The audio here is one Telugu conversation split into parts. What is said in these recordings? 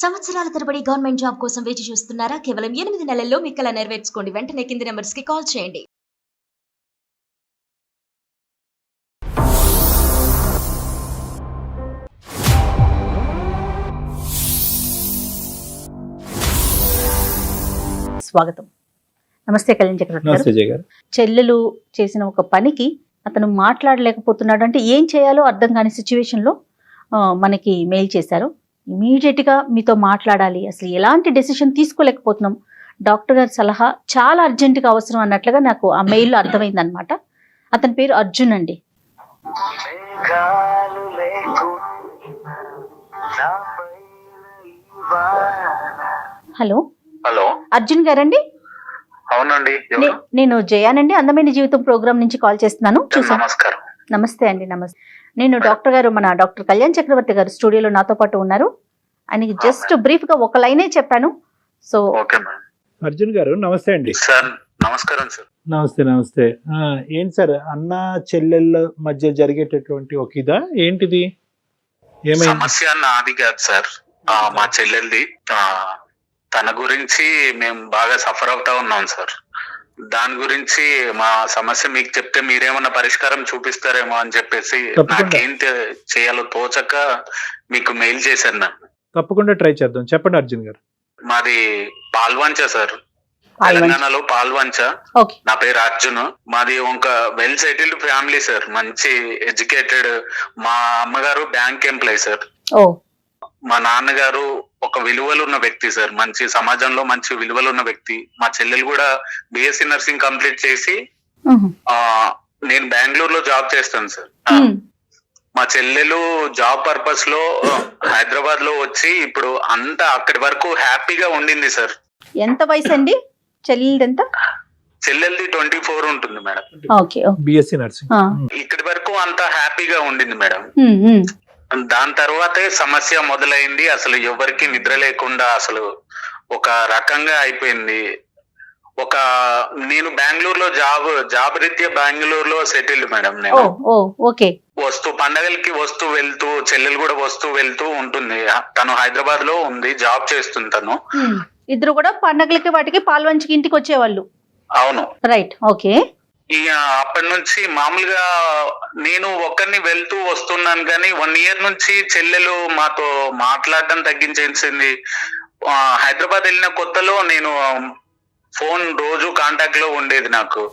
సంవత్సరాల తరబడి గవర్నమెంట్ జాబ్ కోసం వేచి చూస్తున్నారా? కేవలం ఎనిమిది నెలల్లో మీ కల నెరవేర్చుకోండి. వెంటనే కింది నెంబర్స్కి కాల్ చేయండి. స్వాగతం. నమస్తే కళ్యాణ్ చక్రవర్తి చెల్లెలు చేసిన ఒక పనికి అతను మాట్లాడలేకపోతున్నాడు. అంటే ఏం చేయాలో అర్థం కాని సిచ్యువేషన్లో మనకి మెయిల్ చేశారు. ఇమీడియట్గా మీతో మాట్లాడాలి. అసలు ఎలాంటి డెసిషన్ తీసుకోలేకపోతున్నాం. డాక్టర్ గారి సలహా చాలా అర్జెంటుగా అవసరం అన్నట్లుగా నాకు ఆ మెయిల్లో అర్థమైంది అనమాట అతని పేరు అర్జున్ అండి. హలో? హలో? అర్జున్ గారండి? అవునండి నేను జయానండి. అందమైన జీవితం ప్రోగ్రామ్ నుంచి కాల్ చేస్తున్నాను. చూసాను నమస్కారం నమస్తే అండి నమస్తే. నేను డాక్టర్ గారు మన డాక్టర్ కళ్యాణ్ చక్రవర్తి గారు స్టూడియోలో నాతో పాటు ఉన్నారు. ఆయనకి జస్ట్ బ్రీఫ్గా ఒక లైనే చెప్పాను. సో అర్జున్ గారు నమస్తే అండి. సార్ నమస్కారం సార్. నమస్తే నమస్తే. ఆ, ఏంటి సార్ అన్న చెల్లెళ్ళ మధ్య జరిగేటటువంటి ఒక ఇదా? ఏంటిది? ఏమైంది? సమస్య నాది కాదు సార్. ఆ, మా చెల్లెల్ది. ఆ, తన గురించి మేము బాగా సఫర్ అవుతా ఉన్నాం సార్. దాని గురించి మా సమస్య మీకు చెప్తే మీరేమన్నా పరిష్కారం చూపిస్తారేమో అని చెప్పేసి. నాకేం చేయాలో తోచక మీకు మెయిల్ చేశాను నేను. తప్పకుండా ట్రై చేద్దాం. చెప్పండి అర్జున్ గారు. మాది పాల్వంచ సార్. తెలంగాణలో పాల్వంచ. నా పేరు అర్జున్. మాది ఒక వెల్ సెటిల్డ్ ఫ్యామిలీ సార్. మంచి ఎడ్యుకేటెడ్ మా అమ్మగారు బ్యాంక్ ఎంప్లాయ్ సార్. మా నాన్నగారు ఒక విలువలు ఉన్న వ్యక్తి సార్ మంచి సమాజంలో మంచి విలువలు ఉన్న వ్యక్తి మా చెల్లెలు కూడా బిఎస్సి నర్సింగ్ కంప్లీట్ చేసి. ఆ నేను బెంగళూరులో జాబ్ చేస్తాను సార్. మా చెల్లెలు జాబ్ పర్పస్లో హైదరాబాద్లో వచ్చి ఇప్పుడు అంతా అక్కడి వరకు హ్యాపీగా ఉండింది సార్ ఎంత వయసు అండి చెల్లెలది ఎంత చెల్లెల్ది ట్వంటీ ఫోర్ ఉంటుంది madam okay okay. BSc nursing. ఇక్కడి వరకు అంతా హ్యాపీగా ఉండింది మేడం. దాని తర్వాతే సమస్య మొదలైంది. అసలు ఎవరికి నిద్ర లేకుండా అసలు ఒక రకంగా అయిపోయింది. ఒక నేను బెంగళూరులో జాబ్ జాబ్ రీత్యా బెంగళూరులో సెటిల్డ్ మేడం నేను. ఓకే. వస్తూ పండగలకి వస్తూ వెళ్తూ చెల్లెలు కూడా వస్తూ వెళ్తూ ఉంటుంది. తను హైదరాబాద్లో ఉంది జాబ్ చేస్తుంది తను. ఇద్దరు కూడా పండగలకి వాటికి పాల్వంచికి ఇంటికి వచ్చేవాళ్ళు. అవును. Right okay. ఇక అప్పటి నుంచి మామూలుగా నేను ఒక్కరిని వెళ్తూ వస్తున్నాను కానీ వన్ ఇయర్ నుంచి చెల్లెలు మాతో మాట్లాడడం తగ్గించేసింది. హైదరాబాద్ వెళ్ళిన కొత్తలో నేను ఫోన్ రోజు కాంటాక్ట్లో ఉండేది నాకు.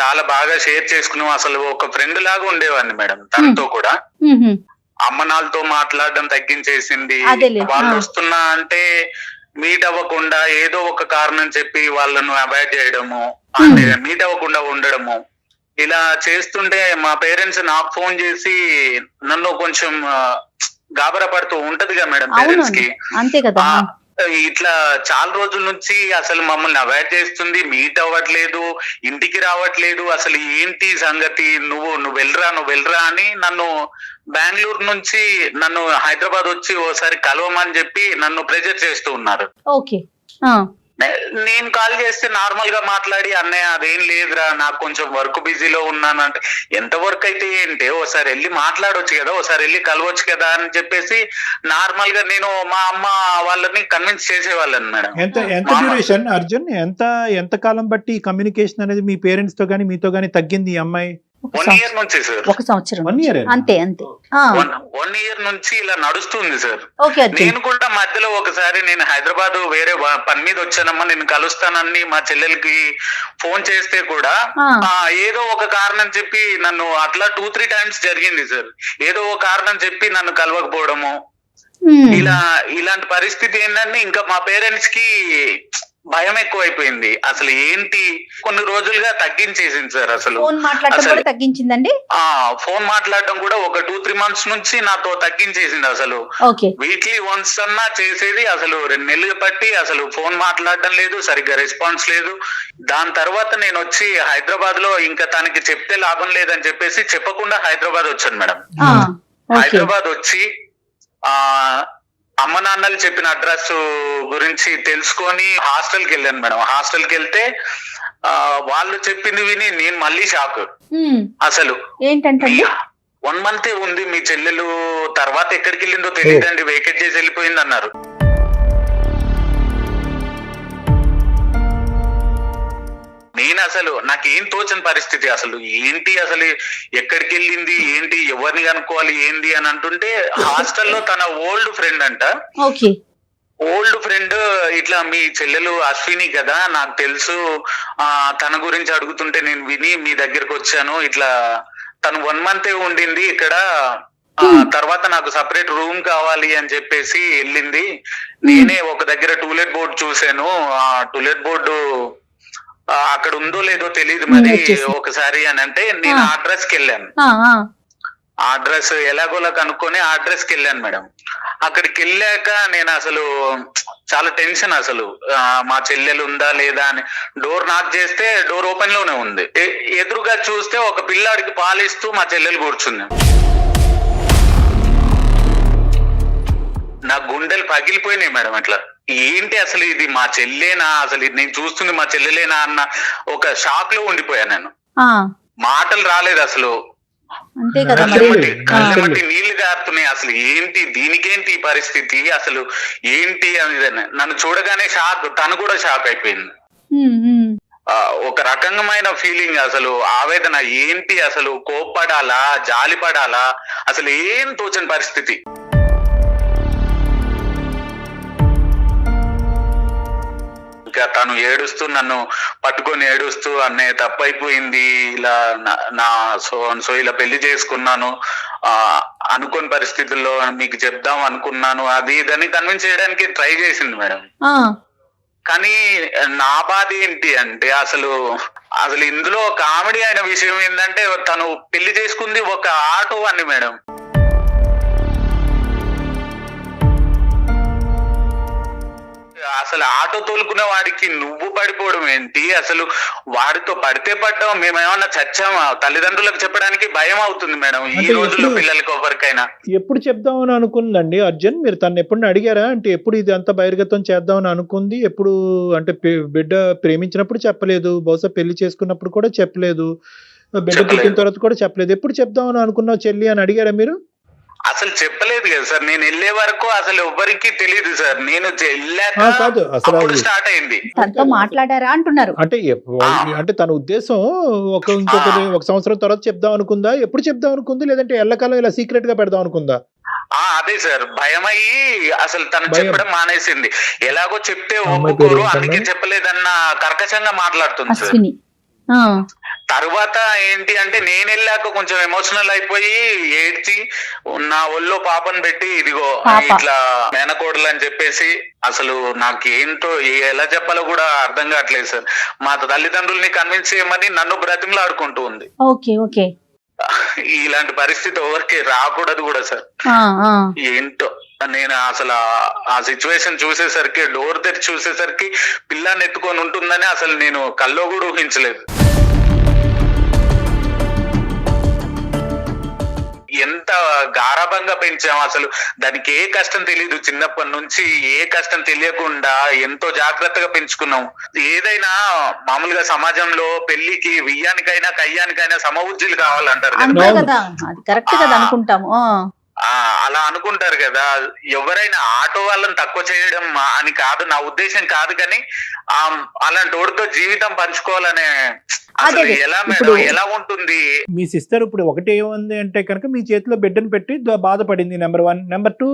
చాలా బాగా షేర్ చేసుకున్నాం. అసలు ఒక ఫ్రెండ్ లాగా ఉండేవాడిని మేడం తనతో కూడా. ఉహు. అమ్మ నాన్నతో మాట్లాడడం తగ్గించేసింది. వాళ్ళు. వస్తున్నా అంటే మీట్ అవ్వకుండా ఏదో ఒక కారణం చెప్పి వాళ్ళను అవాయిడ్ చేయడము అంటే మీట్ అవ్వకుండా ఉండడము. ఇలా చేస్తుంటే మా పేరెంట్స్ నాకు ఫోన్ చేసి నన్ను కొంచెం గాబరా పడుతూ ఉంటదిగా మేడం పేరెంట్స్కి అంతే కదా ఇట్లా చాలా రోజుల నుంచి అసలు మమ్మల్ని అవాయిడ్ చేస్తుంది మీట్ అవ్వట్లేదు ఇంటికి రావట్లేదు. అసలు ఏంటి సంగతి? నువ్వు నువ్వు వెళ్ళరా నువ్వు వెళ్ళరా అని నన్ను బెంగళూరు నుంచి నన్ను హైదరాబాద్ వచ్చి ఓసారి కలవమని చెప్పి నన్ను ప్రెజర్ చేస్తూ ఉన్నారు. ఓకే నేను కాల్ చేస్తే నార్మల్గా మాట్లాడి అన్నయ్య అదేం లేదురా నాకు కొంచెం వర్క్ బిజీలో ఉన్నానంటే ఎంత వర్క్ అయితే ఏంటి? ఓసారి వెళ్ళి మాట్లాడొచ్చు కదా ఓసారి వెళ్ళి కలవచ్చు కదా అని చెప్పేసి నార్మల్గా నేను మా అమ్మ వాళ్ళని కన్విన్స్ చేసేవాళ్ళని మేడం. ఎంత ఎంత. డ్యూరేషన్ అర్జున్? ఎంత ఎంత కాలం బట్టి కమ్యూనికేషన్ అనేది మీ పేరెంట్స్తో గానీ మీతో గానీ తగ్గింది ఈ అమ్మాయి? వన్ ఇయర్ నుంచి సార్ ఒక సంవత్సరం. వన్ ఇయర్ అంతే అంతే. వన్ ఇయర్ నుంచి ఇలా నడుస్తుంది సార్ నేను కూడా మధ్యలో ఒకసారి నేను హైదరాబాద్ వేరే పని మీద వచ్చానమ్మా నేను కలుస్తానని మా చెల్లెలకి ఫోన్ చేస్తే కూడా ఏదో ఒక కారణం చెప్పి నన్ను అట్లా టూ త్రీ టైమ్స్ జరిగింది సార్ ఏదో ఒక కారణం చెప్పి నన్ను కలవకపోవడము. ఇలా ఇలాంటి పరిస్థితి ఏంటంటే ఇంకా మా పేరెంట్స్కి భయం ఎక్కువైపోయింది. అసలు ఏంటి? కొన్ని రోజులుగా తగ్గించేసింది సార్ అసలు. ఫోన్ మాట్లాడటం కూడా తగ్గించిందండి? ఆ ఫోన్ మాట్లాడడం కూడా ఒక టూ త్రీ మంత్స్ నుంచి నాతో తగ్గించేసింది అసలు. వీక్లీ వన్స్ అన్నా చేసేది అసలు రెండు నెలలు బట్టి అసలు ఫోన్ మాట్లాడడం లేదు సరిగ్గా రెస్పాన్స్ లేదు. దాని తర్వాత నేను వచ్చి హైదరాబాద్లో ఇంకా తనకి చెప్తే లాభం లేదని చెప్పేసి చెప్పకుండా హైదరాబాద్ వచ్చాను మేడం. హైదరాబాద్ వచ్చి ఆ అమ్మ నాన్నలు చెప్పిన అడ్రస్ గురించి తెలుసుకొని హాస్టల్కి వెళ్ళాను మేడం. హాస్టల్కి వెళ్తే వాళ్ళు చెప్పింది విని నేను మళ్ళీ షాక్. అసలు ఏంటంటండి వన్ మంత్ ఉంది మీ చెల్లెలు తర్వాత ఎక్కడికి వెళ్ళిందో తెలియదండి వేకెట్ చేసి వెళ్ళిపోయింది అన్నారు. నేను అసలు నాకేం తోచని పరిస్థితి అసలు. ఏంటి అసలు ఎక్కడికి వెళ్ళింది ఏంటి? ఎవరిని కనుక్కోవాలి? ఏంది? అని అంటుంటే హాస్టల్లో తన ఓల్డ్ ఫ్రెండ్ అంట. ఓల్డ్ ఫ్రెండ్ ఇట్లా మీ చెల్లెలు అశ్విని కదా నాకు తెలుసు. ఆ తన గురించి అడుగుతుంటే నేను విని మీ దగ్గరకు వచ్చాను. ఇట్లా తను వన్ మంత్ ఉండింది ఇక్కడ. ఆ, తర్వాత నాకు సపరేట్ రూమ్ కావాలి అని చెప్పేసి వెళ్ళింది. నేనే ఒక దగ్గర టూలెట్ బోర్డు చూశాను. ఆ టూలెట్ బోర్డు అక్కడ ఉందో లేదో తెలియదు మరి Hmm. ఒకసారి అని అంటే నేను. అడ్రస్కి వెళ్ళాను. ఆ, అడ్రస్ ఎలాగోలా కనుక్కొని ఆ అడ్రస్కి వెళ్ళాను మేడం. అక్కడికి వెళ్ళాక నేను అసలు చాలా టెన్షన్ అసలు. మా చెల్లెలు ఉందా లేదా అని. డోర్ నాక్ చేస్తే డోర్ ఓపెన్లోనే ఉంది. ఎదురుగా చూస్తే ఒక పిల్లాడికి పాలిస్తూ మా చెల్లెలు కూర్చుంది. నా గుండెలు పగిలిపోయినాయి మేడం అట్లా. ఏంటి అసలు ఇది? మా చెల్లేనా? అసలు ఇది నేను చూస్తుంది మా చెల్లెలేనా అన్న ఒక షాక్లో ఉండిపోయాను నేను మాటలు రాలేదు అసలు. కళ్ళెమ్మటి, నీళ్ళు గారుతున్నాయి అసలు. ఏంటి దీనికేంటి ఈ పరిస్థితి? అసలు ఏంటి అని నన్ను చూడగానే షాక్ తను కూడా షాక్ అయిపోయింది. ఒక రకమైన ఫీలింగ్ అసలు ఆవేదన. ఏంటి అసలు? కోప్పడాలా? జాలి పడాలా అసలు ఏం తోచని పరిస్థితి. తను ఏడుస్తూ నన్ను పట్టుకొని ఏడుస్తూ అన్నయ్య తప్పైపోయింది. ఇలా నా- సో సో ఇలా పెళ్ళి చేసుకున్నాను. ఆ అనుకోని పరిస్థితుల్లో మీకు చెప్దాం అనుకున్నాను. అది ఇదని కన్విన్స్ చేయడానికి ట్రై చేసింది మేడం. కానీ నా బాధ ఏంటి అంటే అసలు అసలు ఇందులో కామెడీ అయిన విషయం ఏంటంటే తను పెళ్ళి చేసుకుంది ఒక ఆటో అని మేడం. అసలు ఆటో తోలుకునే వాడికి నువ్వు పడిపోవడం ఏంటి? అసలు వాడితో పడితే పడ్డాం మేమేమన్నా చచ్చామా? తల్లిదండ్రులకు చెప్పడానికి భయం అవుతుంది మేడం ఈ రోజుల్లో పిల్లలకి ఎవరికైనా. ఎప్పుడు చెప్దామని అనుకుందండి? అర్జున్ మీరు తను ఎప్పుడు అడిగారా? అంటే ఎప్పుడు ఇది అంత బహిర్గతం చేద్దామని అనుకుంది? ఎప్పుడు అంటే బిడ్డ ప్రేమించినప్పుడు చెప్పలేదు బహుశా పెళ్ళి చేసుకున్నప్పుడు కూడా చెప్పలేదు బిడ్డ. పుట్టిన తర్వాత కూడా చెప్పలేదు. ఎప్పుడు చెప్దామని అనుకున్నావు చెల్లి అని అడిగారా మీరు? అసలు చెప్పలేదు కదా సార్. నేను వెళ్ళే వరకు అసలు ఎవ్వరికి తెలియదు సార్. నేను కాదు అసలు స్టార్ట్ అయింది. తనతో మాట్లాడారా అంటున్నారు. అంటే అంటే తన ఉద్దేశం ఒక ఇంకొక ఒక సంవత్సరం తర్వాత చెప్దాం అనుకుందా? ఎప్పుడు చెప్దాం అనుకుంది? లేదంటే ఎల్లకాలం ఇలా సీక్రెట్గా పెడదాం అనుకుందా? ఆ అదే సార్. భయం అయ్యి అసలు తను. చెప్పడం మానేసింది. ఎలాగో చెప్తే ఒప్పుకోరు? అందుకే చెప్పలేదన్న కర్కశంగా మాట్లాడుతుంది సార్. తర్వాత ఏంటి అంటే నేను వెళ్ళాక కొంచెం ఎమోషనల్ అయిపోయి ఏడ్చి నా ఒళ్ళో పాపను పెట్టి ఇదిగో. ఇట్లా మేనకోడలు అని చెప్పేసి అసలు నాకు ఏంటో ఎలా చెప్పాలో కూడా అర్థం కావట్లేదు సార్. మా తల్లిదండ్రుల్ని కన్విన్స్ చేయమని నన్ను బ్రతిమలాడుకుంటూ ఉంది. Okay okay. ఇలాంటి పరిస్థితి ఎవరికి రాకూడదు కూడా సార్. ఏంటో. నేను అసలు ఆ- సిచ్యువేషన్ చూసేసరికి డోర్ తెరిచి చూసేసరికి పిల్లాన్ని ఎత్తుకొని ఉంటుందని అసలు నేను కల్లో కూడా ఊహించలేదు. ఎంత గారాభంగా పెంచాం అసలు. దానికి ఏ కష్టం తెలియదు చిన్నప్పటి నుంచి ఏ కష్టం తెలియకుండా ఎంతో జాగ్రత్తగా పెంచుకున్నాం. ఏదైనా మామూలుగా సమాజంలో పెళ్ళికి వియ్యానికైనా కయ్యానికైనా సమవుజ్జులు కావాలంటారు అలా అనుకుంటారు కదా. ఎవరైనా ఆటో వాళ్ళని తక్కువ చేయడం అని కాదు నా ఉద్దేశం కాదు కానీ ఆ అలాంటి వాడితో జీవితం పంచుకోవాలనే అసలు ఎలా మేడం? ఎలా ఉంటుంది? మీ సిస్టర్ ఇప్పుడు ఒకటి ఏముంది అంటే కనుక మీ చేతిలో బిడ్డను పెట్టి బాధపడింది నెంబర్ వన్. నెంబర్ టూ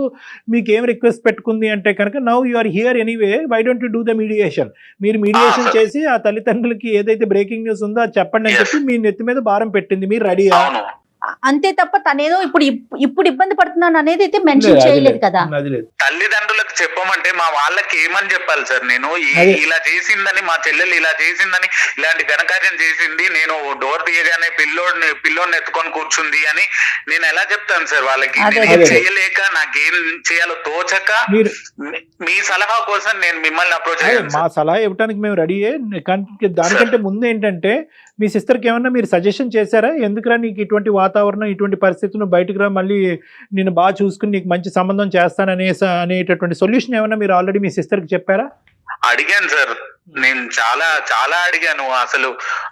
మీకు ఏం రిక్వెస్ట్ పెట్టుకుంది అంటే కనుక now you are here anyway why don't you do the mediation? మీరు మీడియేషన్. చేసి ఆ తల్లిదండ్రులకి ఏదైతే బ్రేకింగ్ న్యూస్ ఉందో అది చెప్పండి అని. చెప్పి మీ నెత్తి మీద భారం పెట్టింది. మీరు రెడీ అంతే తప్ప తనేదో ఇప్పుడు ఇప్- ఇప్పుడు ఇబ్బంది పడుతున్నాను అనేది అయితే మెన్షన్ చేయలేదు కదా. తల్లిదండ్రులకు చెప్పమంటే మా వాళ్ళకి ఏమని చెప్పాలి సార్ నేను. ఇలా చేసిందని మా చెల్లెలు ఇలా చేసిందని ఇలాంటి ఘనకార్యం చేసింది నేను డోర్ తీయగానే పిల్లోడిని పిల్లోడిని ఎత్తుకొని కూర్చుంది అని నేను ఎలా చెప్తాను సార్ వాళ్ళకి. చేయలేక నాకేం చేయాలో తోచక మీరు మీ- సలహా కోసం నేను మిమ్మల్ని అప్రోచ్ మా. సలహా ఇవ్వడానికి మేము రెడీయే కానీ దానికంటే ముందు ఏంటంటే మీ సిస్టర్కి ఏమన్నా మీరు సజెషన్ చేశారా? ఎందుకురా నీకు ఇటువంటి వాతావరణం ఇటువంటి పరిస్థితులు బయటకు రా మళ్ళీ నేను బాగా చూసుకుని నీకు మంచి సంబంధం చేస్తాననే అనేటటువంటి సొల్యూషన్ ఏమైనా మీరు ఆల్రెడీ మీ సిస్టర్కి చెప్పారా? అడిగాను సార్. నేను చాలా చాలా అడిగాను. అసలు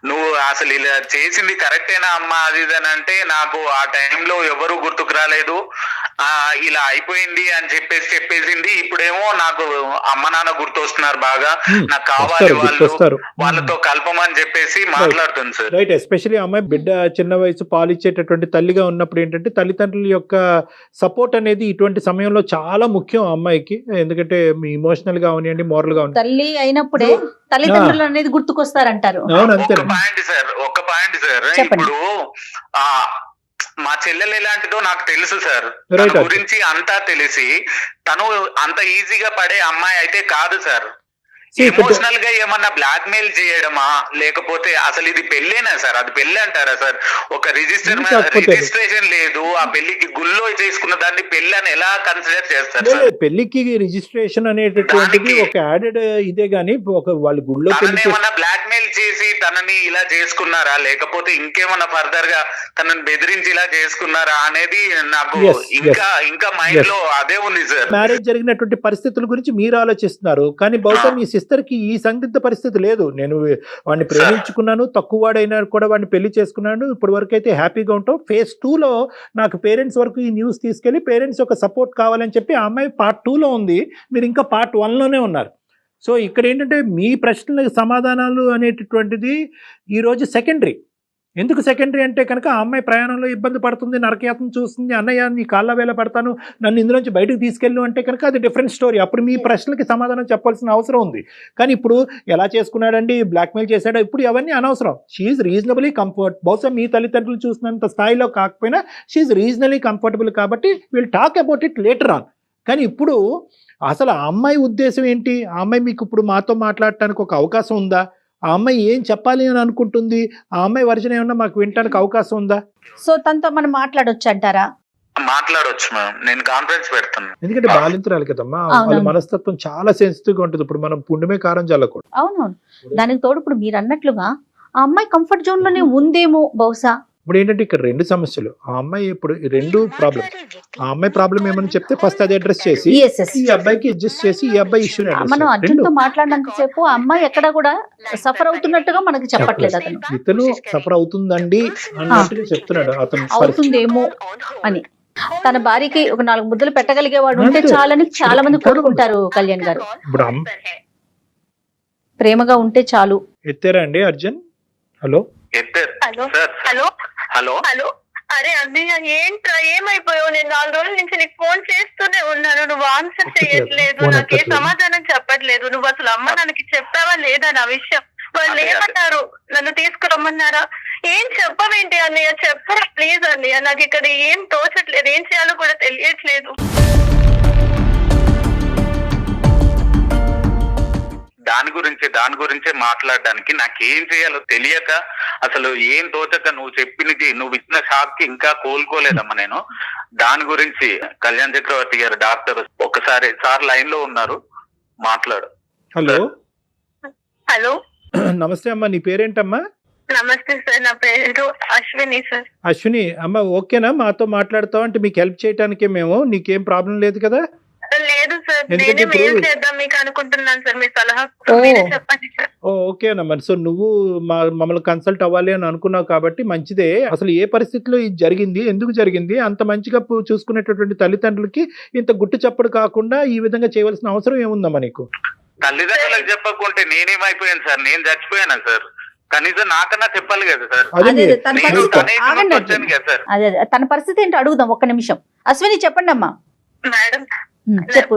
నువ్వు అసలు ఇలా చేసింది కరెక్టేనా అమ్మా అది ఇది అని అంటే నాకు ఆ టైంలో ఎవరు గుర్తుకు రాలేదు. ఆ ఇలా అయిపోయింది అని చెప్పేసి చెప్పేసింది. ఇప్పుడేమో నాకు అమ్మ నాన్న గుర్తొస్తున్నారు బాగా. నాకు కావాలి వస్తారు వాళ్ళు వాళ్ళతో కలపమని చెప్పేసి మాట్లాడుతుంది సార్. రైట్ ఎస్పెషలీ అమ్మాయి బిడ్డ చిన్న వయసు పాలిచ్చేటటువంటి తల్లిగా ఉన్నప్పుడు ఏంటంటే తల్లిదండ్రుల యొక్క సపోర్ట్ అనేది ఇటువంటి సమయంలో చాలా ముఖ్యం అమ్మాయికి. ఎందుకంటే ఇమోషనల్గా అవనివ్వండి మోరల్గా తల్లి అయినప్పుడే తల్లిదండ్రులు అనేది గుర్తుకొస్తారంటారు. పాయింట్ సార్ ఒక్క పాయింట్ సార్. ఇప్పుడు ఆ మా చెల్లెలు ఎలాంటిదో నాకు తెలుసు సార్. గురించి అంతా తెలిసి తను అంత ఈజీగా పడే అమ్మాయి అయితే కాదు సార్. ఎమోషనల్గా ఏమన్నా బ్లాక్ మెయిల్ చేయడమా? లేకపోతే అసలు ఇది పెళ్ళేనా సార్? అది పెళ్ళి అంటారా సార్? ఒక రిజిస్టర్ రిజిస్ట్రేషన్ లేదు ఆ పెళ్ళికి గుళ్ళో చేసుకున్న దాన్ని పెళ్ళి అని ఎలా కన్సిడర్ చేస్తారు పెళ్ళికి రిజిస్ట్రేషన్ అనేటటువంటిది ఒక యాడెడ్ ఇదే గానీ ఒక వాళ్ళ గుళ్ళో పెళ్ళి ఏమన్నా బ్లాక్ మెయిల్ చేసి తనని ఇలా చేసుకున్నారా? లేకపోతే ఇంకేమన్నా ఫర్దర్గా తనని బెదిరించి ఇలా చేసుకున్నారా? అనేది నాకు ఇంకా ఇంకా మైండ్. లో అదే ఉంది సార్. మ్యారేజ్ జరిగినటువంటి పరిస్థితుల గురించి మీరు ఆలోచిస్తున్నారు. కానీ బహుశా మీ సిస్టర్కి ఈ సందిగ్ధ పరిస్థితి లేదు. నేను వాడిని ప్రేమించుకున్నాను తక్కువ వాడైనా కూడా వాడిని పెళ్ళి చేసుకున్నాను. ఇప్పటి వరకు అయితే హ్యాపీగా ఉంటాం. ఫేజ్ టూలో నాకు పేరెంట్స్ వరకు ఈ న్యూస్ తీసుకెళ్ళి పేరెంట్స్ ఒక సపోర్ట్ కావాలని చెప్పి ఆ అమ్మాయి పార్ట్ టూలో ఉంది. మీరు ఇంకా పార్ట్ వన్లోనే ఉన్నారు. సో ఇక్కడ ఏంటంటే మీ ప్రశ్నలకు సమాధానాలు అనేటటువంటిది ఈరోజు సెకండరీ. ఎందుకు సెకండరీ అంటే కనుక ఆ అమ్మాయి ప్రయాణంలో ఇబ్బంది పడుతుంది నరకయాత్ర చూస్తుంది అన్నయ్య నీ కాళ్ళ వేళ పడతాను నన్ను ఇందులోంచి బయటకు తీసుకెళ్ళు అంటే కనుక అది డిఫరెంట్ స్టోరీ అప్పుడు మీ ప్రశ్నలకి సమాధానం చెప్పాల్సిన అవసరం ఉంది. కానీ ఇప్పుడు ఎలా చేసుకున్నాడండి? బ్లాక్మెయిల్ చేశాడో? ఇప్పుడు అవన్నీ అనవసరం. షీఈ్ రీజనబుల్లీ కంఫర్ట్ బహుశా మీ తల్లిదండ్రులు చూసినంత స్థాయిలో కాకపోయినా షీఈ్ రీజనలీ కంఫర్టబుల్ కాబట్టి will talk about it later on కానీ ఇప్పుడు అసలు ఆ అమ్మాయి ఉద్దేశం ఏంటి? ఆ అమ్మాయి మీకు ఇప్పుడు మాతో మాట్లాడటానికి ఒక అవకాశం ఉందా? ఆ అమ్మాయి ఏం చెప్పాలి అని అనుకుంటుంది? ఆ అమ్మాయి వర్జన ఏమన్నా మాకు వినటానికి అవకాశం ఉందా? సో తనతో మనం మాట్లాడొచ్చు అంటారా? మాట్లాడొచ్చు నేను కాన్ఫరెన్స్ పెడతాను. ఎందుకంటే బాలింతరాలు కదమ్మా. వాళ్ళ మనస్తత్వం చాలా సెన్సిటివ్గా ఉంటుంది. ఇప్పుడు మనం పుండుమే కారం చల్లకూడదు. అవునవును. దానికి తోడు ఇప్పుడు మీరు అన్నట్లుగా ఆ అమ్మాయి కంఫర్ట్ జోన్లోనే ఉందేమో బహుశా? ఇప్పుడు ఏంటంటే ఇక్కడ రెండు సమస్యలు. ఆ అమ్మాయి ఇప్పుడు రెండు ప్రాబ్లం ఆ అమ్మాయి ప్రాబ్లం ఏమని చెప్తే ఫస్ట్ అది అడ్రస్ చేసి ఈ అబ్బాయికి అడ్జస్ట్ చేసి ఈ అబ్బాయి ఇష్యూని మనం అర్జున్తో మాట్లాడినంత సేపు ఆ అమ్మాయి ఎక్కడ కూడా సఫర్ అవుతున్నట్టుగా మనకి చెప్పట్లేదు అతను. ఇతను సఫర్ అవుతుందండి అన్నట్టుగా చెప్తున్నాడు అతను. అవుతుందేమో అని. తన భార్యకి ఒక నాలుగు ముద్దలు పెట్టగలిగేవాడు ఉంటే. చాలని చాలా మంది కోరుకుంటారు కళ్యాణ్ గారు. ప్రేమగా ఉంటే చాలు. ఎత్తారా అండి అర్జున్? హలో? ఎత్తారు. Hello? Sir. Hello? Hello? Hello? అరే అన్నయ్య ఏంట్రా ఏమైపోయావు? నేను నాలుగు రోజుల నుంచి నీకు ఫోన్ చేస్తూనే ఉన్నాను. నువ్వు ఆన్సర్. చేయట్లేదు. నాకు ఏ. సమాధానం చెప్పట్లేదు. నువ్వు అసలు అమ్మ నాన్నకి చెప్పావా లేదా నా విషయం? వాళ్ళు. ఏమన్నారు? నన్ను తీసుకురమ్మన్నారా? ఏం చెప్పవేంటి అన్నయ్య? చెప్పరా ప్లీజ్ అన్నయ్య. నాకు ఇక్కడ ఏం తోచట్లేదు. ఏం చేయాలో కూడా తెలియట్లేదు. దాని గురించే దాని గురించే మాట్లాడడానికి నాకు ఏం చేయాలో తెలియక అసలు ఏం తోచక నువ్వు చెప్పినది నువ్వు ఇచ్చిన షాక్కి ఇంకా కోలుకోలేదమ్మా నేను. దాని గురించి కళ్యాణ్ చక్రవర్తి గారు డాక్టర్ ఒకసారి సార్ లైన్లో ఉన్నారు మాట్లాడు. హలో. హలో. నమస్తే అమ్మా నీ పేరేంటమ్మా? నమస్తే సార్ నా పేరు అశ్విని సార్. అశ్విని అమ్మ ఓకేనా? మాతో మాట్లాడతావు అంటే మీకు హెల్ప్ చేయడానికే మేము నీకేం ప్రాబ్లం లేదు కదా? లేదు సార్. ఎందుకంటే నేనే ఇప్పుడు- మెయిల్ చేద్దాం మీకు అనుకుంటున్నాను సార్. మీ సలహా ఓ. మీరే చెప్పండి సార్. ఓ ఓకేనమ్మా సో నువ్వు మా మమ్మల్ని కన్సల్ట్ అవ్వాలి అని అనుకున్నావు కాబట్టి మంచిదే. అసలు ఏ పరిస్థితిలో ఇది జరిగింది? ఎందుకు జరిగింది? అంత మంచిగా చూసుకునేటటువంటి తల్లిదండ్రులకి ఇంత గుట్టు చప్పుడు కాకుండా ఈ విధంగా చేయవలసిన అవసరం ఏముందమ్మా నీకు? తల్లిదండ్రులకు చెప్పకుంటే నేనేమైపోయాను సార్. నేను చచ్చిపోయానా సార్? కనీసం నాకన్నా చెప్పాలి కదా సార్. తన పరిస్థితి- ఏంటో అడుగుదాం ఒక్క నిమిషం. అశ్విని చెప్పండి అమ్మా మేడం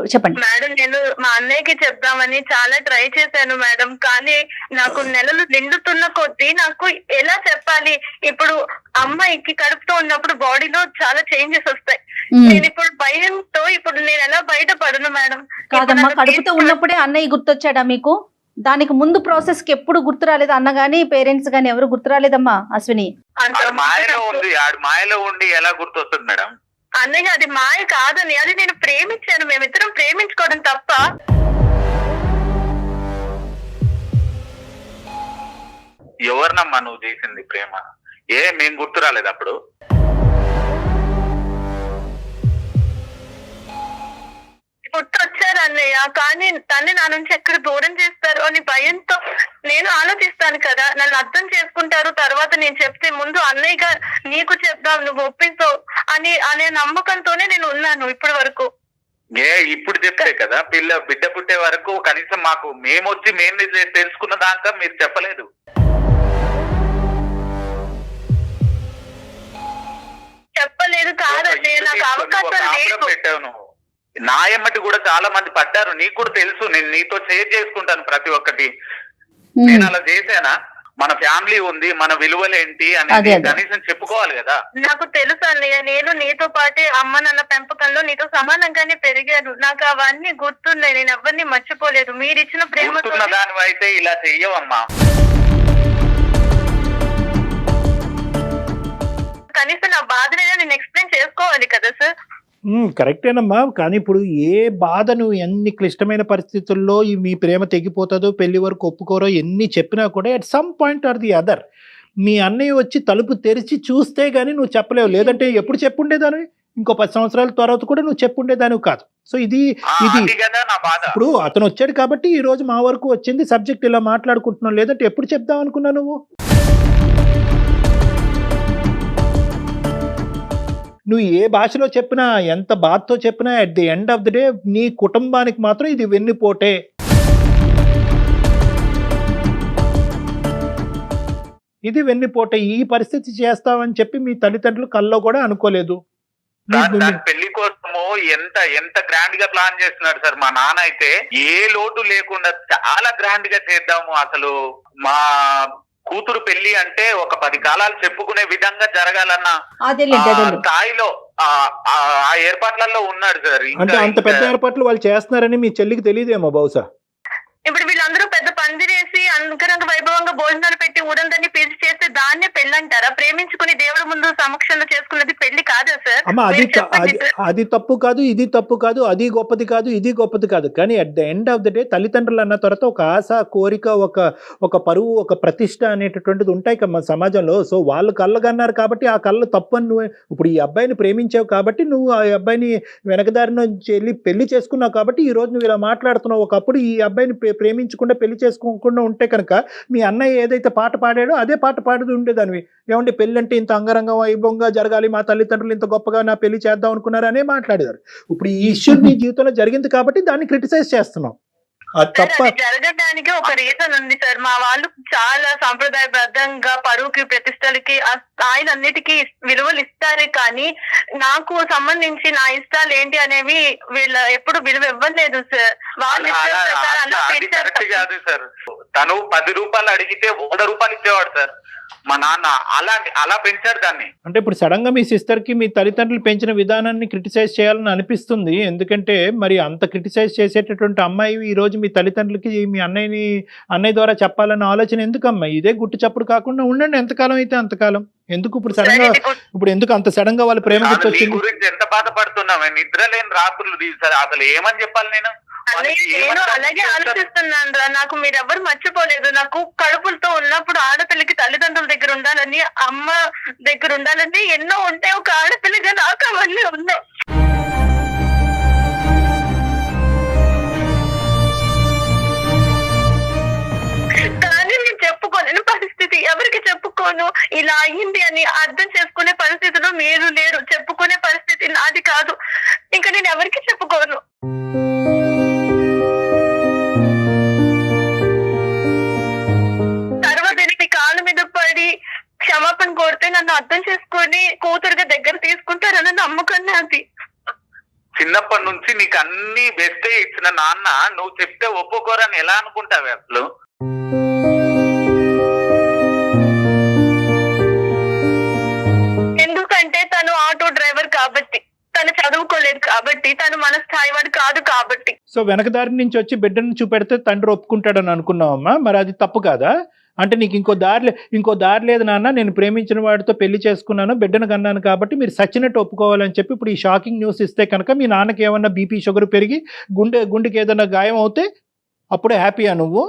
చెప్పండి. మేడం నేను మా అన్నయ్యకి చెప్దామని చాలా ట్రై చేశాను మేడం. కానీ నాకు నెలలు నిండుతున్న కొద్దీ నాకు ఎలా చెప్పాలి? ఇప్పుడు అమ్మాయికి కడుపుతో ఉన్నప్పుడు బాడీలో చాలా చేంజెస్ వస్తాయి. నేను ఇప్పుడు భయంతో ఇప్పుడు నేను ఎలా బయటపడను మేడం? కాదమ్మా కడుపుతో ఉన్నప్పుడే అన్నయ్య గుర్తొచ్చాడా మీకు? దానికి ముందు ప్రాసెస్కి ఎప్పుడు గుర్తు రాలేదు అన్న గానీ పేరెంట్స్ గానీ ఎవరు గుర్తు రాలేదమ్మా అశ్విని మాయలో ఉంది ఆడు మాయలో ఉండి ఎలా గుర్తొస్తుంది మేడం? అన్నయ్య అది మాయ కాదని. అది నేను ప్రేమించాను. మేమిద్దరం ప్రేమించుకోవడం తప్ప. ఎవరినమ్మా నువ్వు చేసింది ప్రేమ? ఏ మేం గుర్తు రాలేదు అప్పుడు? పుట్టొచ్చారు అన్నయ్య. కానీ తన్ని నా నుంచి ఎక్కడ దూరం చేస్తారు అని భయంతో నేను ఆలోచిస్తాను కదా నన్ను అర్థం చేసుకుంటారు తర్వాత నేను చెప్తే ముందు అన్నయ్యగా నీకు చెప్దాం నువ్వు ఒప్పిస్తావు అని అనే నమ్మకంతోనే నేను ఉన్నాను ఇప్పటి వరకు. ఏ ఇప్పుడు చెప్తే కదా పిల్ల బిడ్డ పుట్టే వరకు కనీసం మాకు మేము వచ్చి మేము తెలుసుకున్న దాకా మీరు చెప్పలేదు. చెప్పలేదు కాదన్నయ్య నాకు అవకాశం లేదు పెట్టావు నువ్వు. నా ఎమ్మటి కూడా చాలా మంది పడ్డారు నీకు కూడా తెలుసు నేను నీతో షేర్ చేసుకుంటాను ప్రతి ఒక్కటి. నేను అలా చేశానా? మన ఫ్యామిలీ ఉంది మన విలువలేంటి అనేది. కనీసం చెప్పుకోవాలి కదా. నాకు తెలుసు అన్నయ్య నేను నీతో పాటే అమ్మ నాన్న పెంపకంలో నీతో సమానంగానే పెరిగాను. నాకు అవన్నీ గుర్తున్నాయి నేను ఎవరిని మర్చిపోలేదు. మీరు ఇచ్చిన ప్రేమతో గుర్తున్న దానివి అయితే ఇలా చెయ్యవమ్మా. కనీసం నా బాధనైనా నేను ఎక్స్ప్లెయిన్ చేసుకోవాలి కదా సార్ కరెక్టేనమ్మా. కానీ ఇప్పుడు ఏ బాధను ఎన్ని క్లిష్టమైన పరిస్థితుల్లో ఈ మీ ప్రేమ తెగిపోతుందో పెళ్ళి వరకు ఒప్పుకోరో ఎన్ని చెప్పినా కూడా at some point or the other మీ అన్నయ్య వచ్చి తలుపు తెరిచి చూస్తే గానీ నువ్వు చెప్పలేవు. లేదంటే ఎప్పుడు చెప్పుండేదానివి? ఇంకో పది సంవత్సరాల తర్వాత కూడా నువ్వు చెప్పుండేదానివి కాదు. సో ఇది ఇది బాధ. ఇప్పుడు అతను వచ్చాడు కాబట్టి ఈ రోజు మా వరకు వచ్చింది. సబ్జెక్ట్ ఇలా మాట్లాడుకుంటున్నాం. లేదంటే ఎప్పుడు చెప్దాం అనుకున్నా నువ్వు? నువ్వు ఏ భాషలో చెప్పినా ఎంత బాధతో చెప్పినా at the end of the day నీ కుటుంబానికి మాత్రం ఇది వెన్నుపోటే. ఇది వెన్నుపోటే. ఈ పరిస్థితి చేస్తావని చెప్పి మీ తల్లిదండ్రులు కల్లో కూడా అనుకోలేదు. పెళ్ళి కోసము ఎంత ఎంత గ్రాండ్గా ప్లాన్ చేస్తున్నాడు సార్ మా నాన్న అయితే ఏ లోటు లేకుండా చాలా గ్రాండ్గా చేద్దాము అసలు మా కూతురు పెళ్ళి అంటే ఒక పది కాలాలు చెప్పుకునే విధంగా జరగాలన్న స్థాయిలో ఆ ఏర్పాట్లలో ఉన్నాడు సార్. ఇంకా- అంటే అంత పెద్ద ఏర్పాట్లు వాళ్ళు చేస్తున్నారని మీ చెల్లికి తెలియదేమో బహుశా? ఇప్పుడు వీళ్ళందరూ పెద్ద పందిరేసి అంగరంగ వైభవంగా భోజనాలు పెట్టి ఊరందరినీ పిలిచి చేస్తే దాన్నే పెళ్ళి అంటారా ప్రేమించుకుని దేవుడి ముందు సమక్షంలో చేసుకున్నది పెళ్ళి కాదా సార్? అమ్మ అది అది తప్పు కాదు ఇది తప్పు కాదు అది గొప్పది కాదు ఇది గొప్పది కాదు. కానీ at the end of the day తల్లిదండ్రులు అన్న తర్వాత ఒక ఆశ కోరిక ఒక ఒక పరువు ఒక ప్రతిష్ట అనేటటువంటిది ఉంటాయి కదా మన సమాజంలో. సో వాళ్ళు కళ్ళగన్నారు కాబట్టి ఆ కళ్ళు తప్పు అని నువ్వు ఇప్పుడు ఈ అబ్బాయిని ప్రేమించావు కాబట్టి నువ్వు ఆ అబ్బాయిని వెనకదారి నుంచి వెళ్ళి పెళ్ళి చేసుకున్నావు కాబట్టి ఈ రోజు నువ్వు ఇలా మాట్లాడుతున్నావు. ఒకప్పుడు ఈ అబ్బాయిని ప్రే- ప్రేమించకుండా పెళ్ళి చేసుకోకుండా ఉంటే కనుక మీ అన్నయ్య ఏదైతే పాట పాడాడో అదే పాట పాడుతూ ఉండేదానివి. ఏమంటే పెళ్ళి అంటే ఇంత అంగరంగ వైభవంగా జరగాలి మా తల్లిదండ్రులు ఇంత గొప్పగా నా పెళ్ళి చేద్దాం అనుకున్నారు అనే మాట్లాడారు ఇప్పుడు ఈ ఇష్యూ నీ జీవితంలో జరిగింది కాబట్టి దాన్ని క్రిటిసైజ్ చేస్తున్నాం. తప్ప జరగడానికి ఒక రీజన్ ఉంది సార్. మా వాళ్ళు చాలా సాంప్రదాయబద్ధంగా పరువుకి ప్రతిష్టలకి ఆ స్థాయిలన్నిటికీ విలువలు ఇస్తారే కానీ నాకు సంబంధించి నా ఇష్టాలు ఏంటి అనేవి వీళ్ళ ఎప్పుడు విలువ ఇవ్వలేదు సార్. వాళ్ళ తను పది రూపాయలు అడిగితే వంద రూపాయలు ఇచ్చేవాడు సార్. మా నాన్న అలా అలా పెంచాడు దాన్ని. అంటే ఇప్పుడు సడన్గా మీ సిస్టర్కి మీ తల్లిదండ్రులు పెంచిన విధానాన్ని క్రిటిసైజ్ చేయాలని అనిపిస్తుంది. ఎందుకంటే మరి అంత క్రిటిసైజ్ చేసేటటువంటి అమ్మాయి ఈ రోజు మీ తల్లిదండ్రులకి మీ అన్నయ్యని అన్నయ్య ద్వారా చెప్పాలన్న ఆలోచన ఎందుకు అమ్మాయి ఇదే గుట్టు చప్పుడు కాకుండా ఉండండి. ఎంతకాలం అయితే అంతకాలం? ఎందుకు ఇప్పుడు సడన్గా ఇప్పుడు ఎందుకు అంత సడన్గా వాళ్ళ ప్రేమ గురించి ఎంత బాధపడుతున్నావు? నిద్ర లేని రాత్రులు అసలు ఏమని చెప్పాలి నేను? నేను అలాగే? ఆలోచిస్తున్నాను రా నాకు మీరెవ్వరు మర్చిపోలేదు. నాకు కడుపులతో ఉన్నప్పుడు ఆడపిల్లకి తల్లిదండ్రుల దగ్గర ఉండాలని అమ్మ దగ్గర ఉండాలని ఎన్నో ఉంటాయి. ఒక ఆడపిల్లగా నాకు అవన్నీ ఉన్నాయి. కానీ నేను చెప్పుకోలేని పరిస్థితి. ఎవరికి చెప్పుకోను? ఇలా అయ్యింది అని అర్థం చేసుకునే పరిస్థితిలో మీరు లేరు. చెప్పుకునే పరిస్థితి నాది కాదు. ఇంకా నేను ఎవరికి చెప్పుకోను? క్షమాపణ కోరితే నన్ను అర్థం చేసుకొని కూతురుగా దగ్గర తీసుకుంటారన్న నమ్మకం నాది. చిన్నప్పటి నుంచి నీకు అన్ని బెస్టే ఇచ్చిన నాన్న నువ్వు చెప్తే ఒప్పుకోరని ఎలా అనుకుంటావే అసలు? ఎందుకంటే తను ఆటో డ్రైవర్ కాబట్టి తను చదువుకోలేదు కాబట్టి తను మన స్థాయి వాడు కాదు కాబట్టి. సో వెనకదారి నుంచి వచ్చి బిడ్డను చూపెడితే తండ్రి ఒప్పుకుంటాడని అనుకున్నావమ్మా? మరి అది తప్పు కాదా? అంటే నీకు ఇంకో దారి ఇంకో దారి లేదు నాన్న. నేను ప్రేమించిన వాడితో పెళ్ళి చేసుకున్నాను బిడ్డను కన్నాను కాబట్టి మీరు సచ్చినట్టు ఒప్పుకోవాలని చెప్పి ఇప్పుడు ఈ షాకింగ్ న్యూస్ ఇస్తే కనుక మీ నాన్నకి ఏమన్నా బీపీ షుగర్ పెరిగి గుండె గుండెకి ఏదైనా గాయం అవుతే అప్పుడే హ్యాపీయా నువ్వు.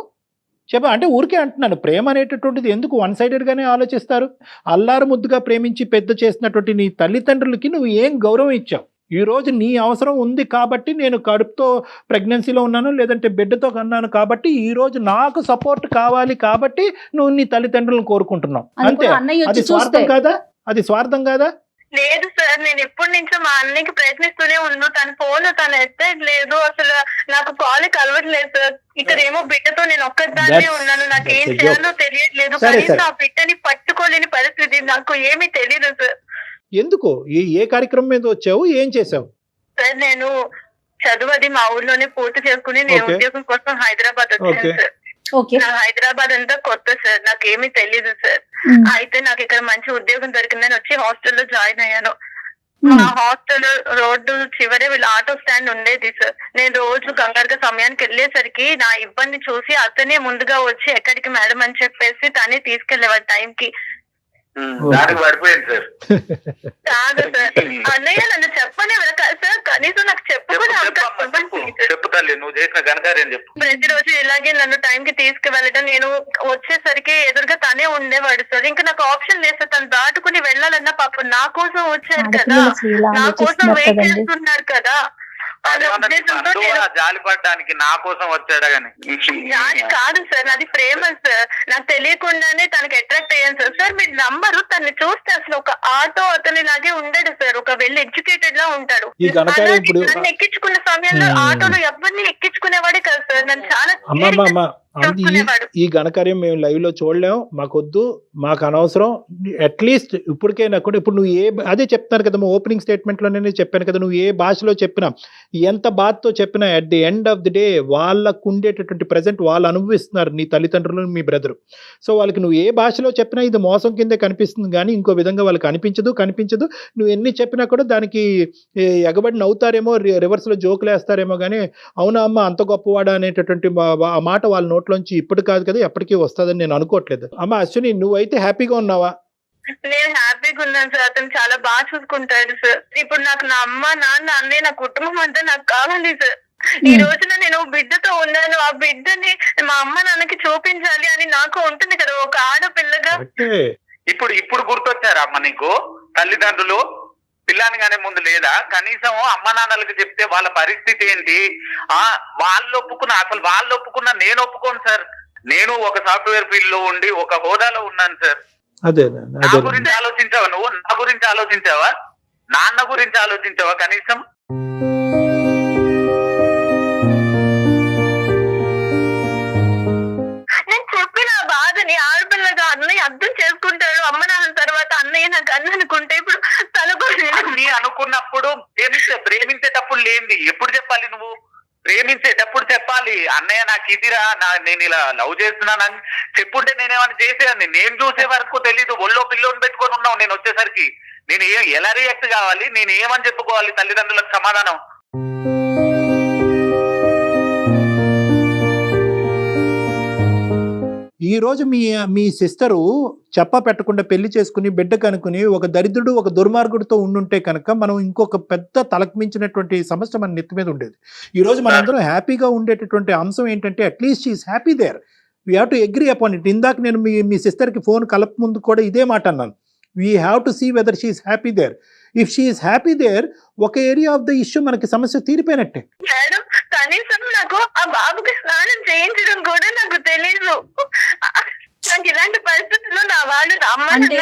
చెప్ప అంటే ఊరికే అంటున్నాను ప్రేమ అనేటటువంటిది ఎందుకు వన్ సైడెడ్గానే ఆలోచిస్తారు? అల్లారు ముద్దుగా ప్రేమించి పెద్ద చేసినటువంటి నీ తల్లిదండ్రులకి నువ్వు ఏం గౌరవం ఇచ్చావు? ఈ రోజు నీ అవసరం ఉంది కాబట్టి నేను కడుపుతో ప్రెగ్నెన్సీలో ఉన్నాను లేదంటే బిడ్డతో కన్నాను కాబట్టి ఈ రోజు నాకు సపోర్ట్ కావాలి కాబట్టి నువ్వు నీ తల్లిదండ్రులను కోరుకుంటున్నావు. అంతే. అది స్వార్థం కాదా? అది స్వార్థం కాదా? లేదు సార్ నేను ఎప్పటి నుంచో మా అన్నయ్యకి ప్రయత్నిస్తూనే ఉన్నాను. తన ఫోన్ తను ఎత్తలేదు అసలు నాకు కాల్ కలవట్లేదు సార్. ఇక్కడ ఏమో బిడ్డతో నేను ఒక్కదాన్నే ఉన్నాను. నాకు ఏం చేయాలో తెలియట్లేదు. కనీసం. ఆ బిడ్డని పట్టుకోలేని పరిస్థితి నాకు ఏమీ తెలియదు సార్. ఎందుకు? ఏ ఏ కార్యక్రమం మీద వచ్చావు? ఏం చేసావు సార్ నేను చదువు అది మా ఊర్లోనే పూర్తి చేసుకుని నేను Okay. ఉద్యోగం కోసం హైదరాబాద్ వచ్చాను Okay. సార్. ఓకే. నా హైదరాబాద్ అంతా కొత్త సార్. నాకు ఏమీ తెలియదు సార్ అయితే నాకు ఇక్కడ మంచి ఉద్యోగం దొరికిందని వచ్చి హాస్టల్లో జాయిన్ అయ్యాను. మా హాస్టల్ రోడ్డు చివరే వీళ్ళ ఆటో స్టాండ్ ఉండేది సార్. నేను రోజు కంగారుగా సమయానికి వెళ్ళేసరికి నా ఇబ్బంది చూసి అతనే ముందుగా వచ్చి ఎక్కడికి మేడం అని చెప్పేసి తనే తీసుకెళ్ళేవాడు టైం కి దానికి పడిపోయింది సార్. కాదు సార్. అన్నయ్య నన్ను చెప్పనే సార్ కనీసం నాకు చెప్పు చెప్పు తల్లి నువ్వు చేసిన ఘనకార్యం చెప్పు. ప్రతిరోజు ఇలాగే నన్ను టైం కి తీసుకువెళ్ళడం నేను వచ్చేసరికి ఎదురుగా తనే ఉండేవాడు సార్. ఇంకా నాకు ఆప్షన్ లేదు సార్. తను దాటుకుని వెళ్ళాలన్నా పాపం నా కోసం వచ్చారు కదా. నా కోసం వెయిట్ చేస్తున్నారు కదా. జాలి పడడానికి నా కోసం వచ్చాడా గాని అది కాదు సార్ అది ప్రేమ సార్ నాకు తెలియకుండానే తనకి అట్రాక్ట్ అయ్యాను సార్. సార్ మీరు నమ్మరు తను చూస్తే అసలు ఒక ఆటో అతని లాగే ఉండడు సార్. ఒక వెల్ ఎడ్యుకేటెడ్ లా ఉంటాడు. నన్ను ఎక్కించుకున్న సమయంలో. ఆటోలో ఎవరిని ఎక్కించుకునేవాడే కదా సార్. నన్ను చాలా ఈ- ఘనకార్యం మేము లైవ్లో చూడలేం. మాకొద్దు మాకు అనవసరం. అట్లీస్ట్ ఇప్పటికైనా కూడా ఇప్పుడు నువ్వు ఏ అదే చెప్తున్నారు కదా ఓపెనింగ్ స్టేట్మెంట్లోనే చెప్పాను కదా నువ్వు ఏ భాషలో చెప్పినా ఎంత బాధతో చెప్పినా at the end of the day వాళ్ళకు ఉండేటటువంటి ప్రజెంట్ వాళ్ళు అనుభవిస్తున్నారు నీ తల్లిదండ్రులు మీ బ్రదర్ సో వాళ్ళకి నువ్వు ఏ భాషలో చెప్పినా ఇది మోసం కిందే కనిపిస్తుంది కానీ ఇంకో విధంగా వాళ్ళకి అనిపించదు కనిపించదు. నువ్వు ఎన్ని చెప్పినా కూడా దానికి ఏ, ఎగబడి నవ్వుతారేమో రివర్స్లో జోకులు వేస్తారేమో కానీ అవునా అమ్మ అంత గొప్పవాడా అనేటటువంటి మాట వాళ్ళ నోట్లోంచి ఇప్పుడు కాదు కదా ఎప్పటికీ వస్తుందని నేను అనుకోవట్లేదు. అమ్మ అశ్విని నువ్వైతే హ్యాపీగా ఉన్నావా? నేను హ్యాపీగా ఉన్నాను సార్. అతను చాలా బాగా చూసుకుంటాడు సార్. ఇప్పుడు నాకు నా అమ్మ నాన్న అన్నయ్య నా కుటుంబం అంతా నాకు కావాలి సార్. ఈ. రోజున నేను బిడ్డతో ఉన్నాను. ఆ బిడ్డని మా అమ్మ నాన్నకి చూపించాలి అని నాకు ఉంటుంది కదా. ఒక ఆడపిల్లగా ఇప్పుడు ఇప్పుడు గుర్తొచ్చారా అమ్మ నీకు? తల్లిదండ్రులు పిల్లాని కానీ ముందు లేదా? కనీసం అమ్మ నాన్నలకు చెప్తే వాళ్ళ పరిస్థితి ఏంటి? ఆ వాళ్ళు ఒప్పుకున్న అసలు వాళ్ళు ఒప్పుకున్న నేను ఒప్పుకోను సార్. నేను ఒక సాఫ్ట్వేర్ ఫీల్డ్లో ఉండి ఒక హోదాలో ఉన్నాను సార్. అదే నా గురించి ఆలోచించావా నువ్వు? నా గురించి ఆలోచించావా? నాన్న గురించి ఆలోచించావా కనీసం? నేను చెప్పిన ఆ బాధని ఆడపిల్లగా అన్నయ్య అర్థం చేసుకుంటాడు. అమ్మ నాన్న తర్వాత అన్నయ్య నాకు అన్న అనుకుంటే ఇప్పుడు తన అని అనుకున్నప్పుడు ప్రేమించే ప్రేమించేటప్పుడు లేనిది. ఎప్పుడు చెప్పాలి నువ్వు? ప్రేమించేటప్పుడు చెప్పాలి. అన్నయ్య నాకు ఇదిరా నా నేను ఇలా లవ్ చేస్తున్నానని చెప్పుంటే నేనేమైనా చేసేదాన్ని? నేను చూసే వరకు తెలీదు. ఒళ్ళో పిల్లోని పెట్టుకొని ఉన్నావు నేను వచ్చేసరికి. నేను ఏం ఎలా రియాక్ట్ కావాలి? నేను ఏమని చెప్పుకోవాలి తల్లిదండ్రులకు సమాధానం? ఈ రోజు మీ మీ సిస్టరు చెప్ప పెట్టకుండా పెళ్ళి చేసుకుని బిడ్డ కనుకుని ఒక దరిద్రుడు ఒక దుర్మార్గుడితో ఉండుంటే కనుక మనం ఇంకొక పెద్ద తలకు మించినటువంటి సమస్య మన నెత్తి మీద ఉండేది. ఈ రోజు మనందరం హ్యాపీగా ఉండేటటువంటి అంశం ఏంటంటే at least is happy there we have to agree upon it ఇందాక నేను మీ మీ సిస్టర్కి ఫోన్ కలప ముందు కూడా ఇదే మాట అన్నాను. We have to see whether she's happy there if she's happy there ఒక ఏరియా ఆఫ్ ద ఇష్యూ మనకి సమస్య తీరిపోయినట్టే. మేడం కనీసం నాకు ఆ బాబుకి స్నానం చేయించడం కూడా నాకు తెలీదు. ఇలాంటి పరిస్థితుల్లో నా వాళ్ళు అంటే.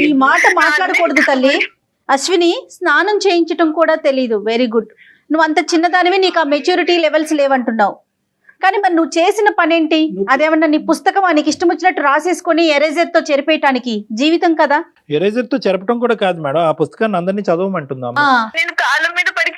ఈ మాట మాట్లాడకూడదు తల్లి. అశ్విని స్నానం చేయించటం కూడా తెలీదు. వెరీ గుడ్ నువ్వు అంత చిన్నదానివి నీకు ఆ మెచ్యూరిటీ లెవెల్స్ లేవంటున్నావు. కానీ మరి నువ్వు చేసిన పనేంటి? అదేమన్నా నీ పుస్తకం నీకు ఇష్టం వచ్చినట్టు రాసేసుకొని ఎరేజర్తో చెరిపేయటానికి జీవితం కదా? ఎరేజర్తో చెరపడం కూడా కాదు మేడం. ఆ పుస్తకాన్ని అందరినీ చదవమంటుందా ఆ నేను కాళ్ళ మీద పడి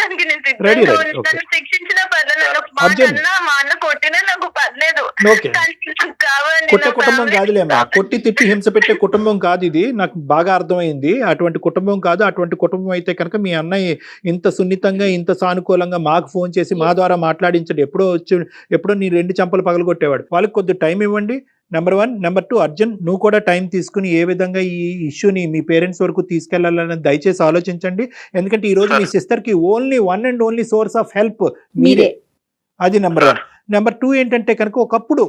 క్షమాపణ అనడానికి నేను Ready, సిద్ధంగా ready, ఉన్నాను. okay. నన్ను శిక్షించినా పర్లేదు. నన్ను ఒక మాట అర్జున్. అన్నా మా అన్న కొట్టినా నాకు పర్లేదు. ఓకే కానీ నాకు కావాలి కొట్టే నా కుటుంబం కావాలి. కొట్టి తిట్టి హింస పెట్టే కుటుంబం కాదు ఇది. నాకు బాగా అర్థమైంది. అటువంటి కుటుంబం కాదు. అటువంటి కుటుంబం అయితే కనుక మీ అన్నయ్య ఇంత సున్నితంగా ఇంత సానుకూలంగా మాకు ఫోన్ చేసి మా ద్వారా మాట్లాడించండి. ఎప్పుడో వచ్చి ఎప్పుడో నీ రెండు చంపలు పగలగొట్టేవాడు. వాళ్ళకి కొద్ది టైం ఇవ్వండి. Number one number two Arjun నువ్వు కూడా టైం తీసుకుని ఏ విధంగా ఈ ఇష్యూని మీ పేరెంట్స్ వరకు తీసుకెళ్ళాలని దయచేసి ఆలోచించండి. ఎందుకంటే ఈ రోజు మీ సిస్టర్కి only one and only source of help మీరే. మీరే. అది నెంబర్ వన్ నెంబర్ టూ ఏంటంటే కనుక ఒకప్పుడు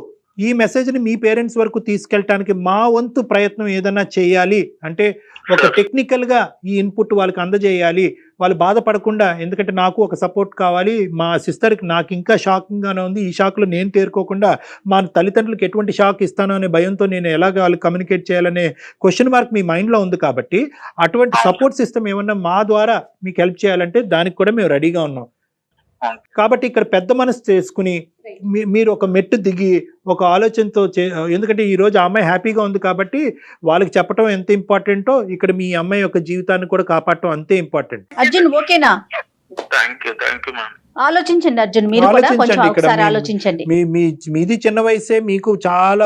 ఈ మెసేజ్ని మీ పేరెంట్స్ వరకు తీసుకెళ్ళటానికి మా వంతు ప్రయత్నం ఏదైనా చేయాలి అంటే ఒక టెక్నికల్గా ఈ ఇన్పుట్ వాళ్ళకి అందజేయాలి. వాళ్ళు బాధపడకుండా ఎందుకంటే నాకు ఒక సపోర్ట్ కావాలి. మా సిస్టర్కి నాకు ఇంకా షాకింగ్గానే ఉంది. ఈ షాక్లో నేను తేరుకోకుండా మా తల్లిదండ్రులకు ఎటువంటి షాక్ ఇస్తానో అనే భయంతో నేను ఎలాగ వాళ్ళు కమ్యూనికేట్ చేయాలనే క్వశ్చన్ మార్క్ మీ మైండ్లో ఉంది కాబట్టి అటువంటి సపోర్ట్ సిస్టమ్ ఏమన్నా మా ద్వారా మీకు హెల్ప్ చేయాలంటే దానికి కూడా మేము రెడీగా ఉన్నాం. కాబట్టి ఇక్కడ పెద్ద మనసు చేసుకుని మీ- మీరు ఒక మెట్టు దిగి ఒక ఆలోచనతో చే ఎందుకంటే ఈ రోజు ఆ అమ్మాయి హ్యాపీగా ఉంది కాబట్టి వాళ్ళకి చెప్పడం ఎంత ఇంపార్టెంటో ఇక్కడ మీ అమ్మాయి యొక్క జీవితాన్ని కూడా కాపాడటం అంతే ఇంపార్టెంట్. అర్జున్ ఓకేనా? Thank you thank you ma'am ఆలోచించండి అర్జున్ మీరు కూడా కొంచెం ఒకసారి ఆలోచించండి. మీ మీ మీది చిన్న వయసే మీకు చాలా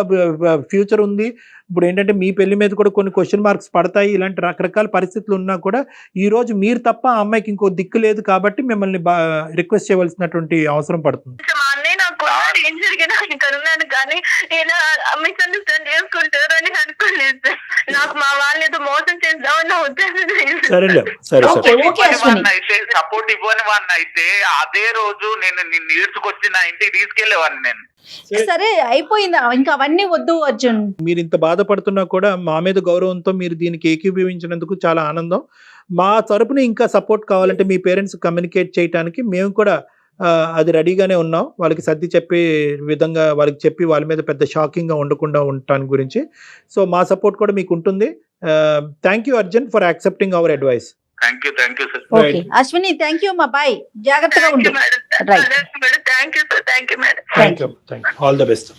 ఫ్యూచర్ ఉంది. ఇప్పుడు ఏంటంటే మీ పెళ్ళి మీద కూడా కొన్ని క్వశ్చన్ మార్క్స్ పడతాయి. ఇలాంటి రకరకాల పరిస్థితులు ఉన్నా కూడా ఈ రోజు మీరు తప్ప ఆ అమ్మాయికి ఇంకో దిక్కు లేదు కాబట్టి మిమ్మల్ని రిక్వెస్ట్ చేయవలసినటువంటి అవసరం పడుతుంది కొంచెం మా అన్నయ్య నాకు ఉన్నాడు, ఏం జరిగినా ఇక్కడ ఉన్నాను కానీ నేను మిస్అండర్స్టాండ్ చేసుకుంటారు అని అనుకోలేదు సార్. నాకు మా వాళ్ళు ఏదో మోసం చేద్దామన్న ఉద్దేశం లేదు. సరేలే సరే ఓకే, సరే ఓకే, అశ్విని. అయితే సపోర్ట్ ఇవ్వని వాడిని అయితే అదే రోజు నేను నిన్ను ఈడ్చుకొచ్చి నా ఇంటికి తీసుకెళ్ళేవాడిని నేను సరే అయిపోయిందా ఇంకా అవన్నీ వద్దు అర్జున్ మీరు ఇంత బాధపడుతున్నా కూడా మా మీద గౌరవంతో మీరు దీనికి ఏకీభవించినందుకు చాలా ఆనందం మా తరపున ఇంకా సపోర్ట్ కావాలంటే మీ పేరెంట్స్ కమ్యూనికేట్ చేయడానికి మేము కూడా అది రెడీగానే ఉన్నాం. వాళ్ళకి సర్ది చెప్పే విధంగా వాళ్ళకి చెప్పి వాళ్ళ మీద పెద్ద షాకింగ్గా ఉండకుండా ఉండటానికి గురించి. సో మా సపోర్ట్ కూడా మీకు ఉంటుంది. Thank you Arjun for accepting our advice. Thank you thank you sir okay Ashwini thank you మా బాయ్. జాగ్రత్తగా ఉండు. Madam thank you sir thank you madam Thank thank you thank all the best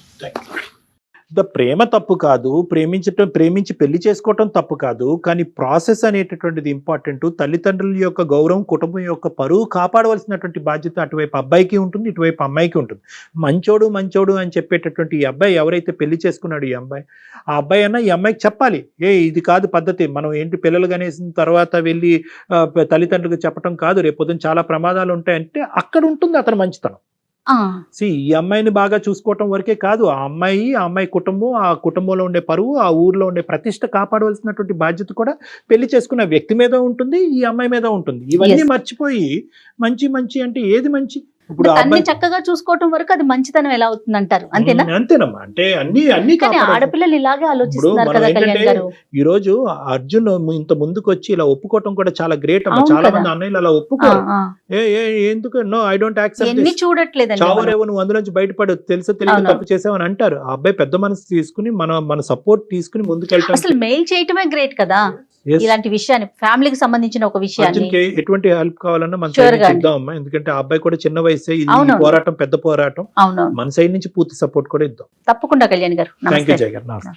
the ప్రేమ తప్పు కాదు ప్రేమించటం ప్రేమించి పెళ్ళి చేసుకోవటం తప్పు కాదు కానీ ప్రాసెస్ అనేటటువంటిది ఇంపార్టెంట్. తల్లిదండ్రుల యొక్క గౌరవం కుటుంబం యొక్క పరువు కాపాడవలసినటువంటి బాధ్యత అటువైపు అబ్బాయికి ఉంటుంది ఇటువైపు అమ్మాయికి ఉంటుంది. మంచోడు మంచోడు అని చెప్పేటటువంటి ఈ అబ్బాయి ఎవరైతే పెళ్ళి చేసుకున్నాడు ఈ అబ్బాయి ఆ అబ్బాయి అన్న ఈ అమ్మాయికి చెప్పాలి. ఏ ఇది కాదు పద్ధతి. మనం ఏంటి పిల్లలు కనేసిన తర్వాత వెళ్ళి తల్లిదండ్రులకు చెప్పటం కాదు. రేపు చాలా ప్రమాదాలు ఉంటాయంటే అక్కడ ఉంటుంది అతను మంచితనం. సి ఈ అమ్మాయిని బాగా చూసుకోవటం వరకే కాదు ఆ అమ్మాయి ఆ అమ్మాయి కుటుంబం ఆ కుటుంబంలో ఉండే పరువు ఆ ఊర్లో ఉండే ప్రతిష్ట కాపాడవలసినటువంటి బాధ్యత కూడా పెళ్ళి చేసుకున్న వ్యక్తి మీద ఉంటుంది ఈ అమ్మాయి మీద ఉంటుంది. ఇవన్నీ. మర్చిపోయి మంచి మంచి అంటే ఏది మంచి? ఇప్పుడు అన్ని చక్కగా చూసుకోవటం వరకు అది మంచితనం ఎలా అవుతుంది అంటారు అంతేనా అంతేనమ్మా అంటే అన్ని అన్ని. ఆడపిల్లలు ఇలాగే ఆలోచిస్తున్నారు కదా కళ్యాణ్ గారు ఈ రోజు అర్జున్ ఇంత ముందుకు వచ్చి ఇలా ఒప్పుకోవటం కూడా చాలా గ్రేట్ అమ్మా చాలా. మంది అన్నయ్యలు అలా ఒప్పుకోరు. ఏ ఎందుకు నో ఐ డోంట్ యాక్సెప్ట్ మనం. చావరేవో నువ్వు అందులోంచి బయటపడు తెలుసో అవును. తప్పు చేసావని అంటారు ఆ అబ్బాయి పెద్ద మనసు తీసుకుని మన మన సపోర్ట్ తీసుకుని ముందుకెళ్తాం అసలు మెయిల్ చేయటమే గ్రేట్ కదా. ఇలాంటి విషయాన్ని ఫ్యామిలీకి సంబంధించిన ఒక విషయాన్ని ఎటువంటి హెల్ప్ కావాలన్నా మన. ఇద్దాం ఎందుకంటే ఆ అబ్బాయి కూడా చిన్న వయసే ఇది పోరాటం పెద్ద పోరాటం. అవును మన సైడ్ నుంచి పూర్తి సపోర్ట్ కూడా ఇద్దాం. తప్పకుండా కళ్యాణ్ గారు. థ్యాంక్ యూ నమస్తే.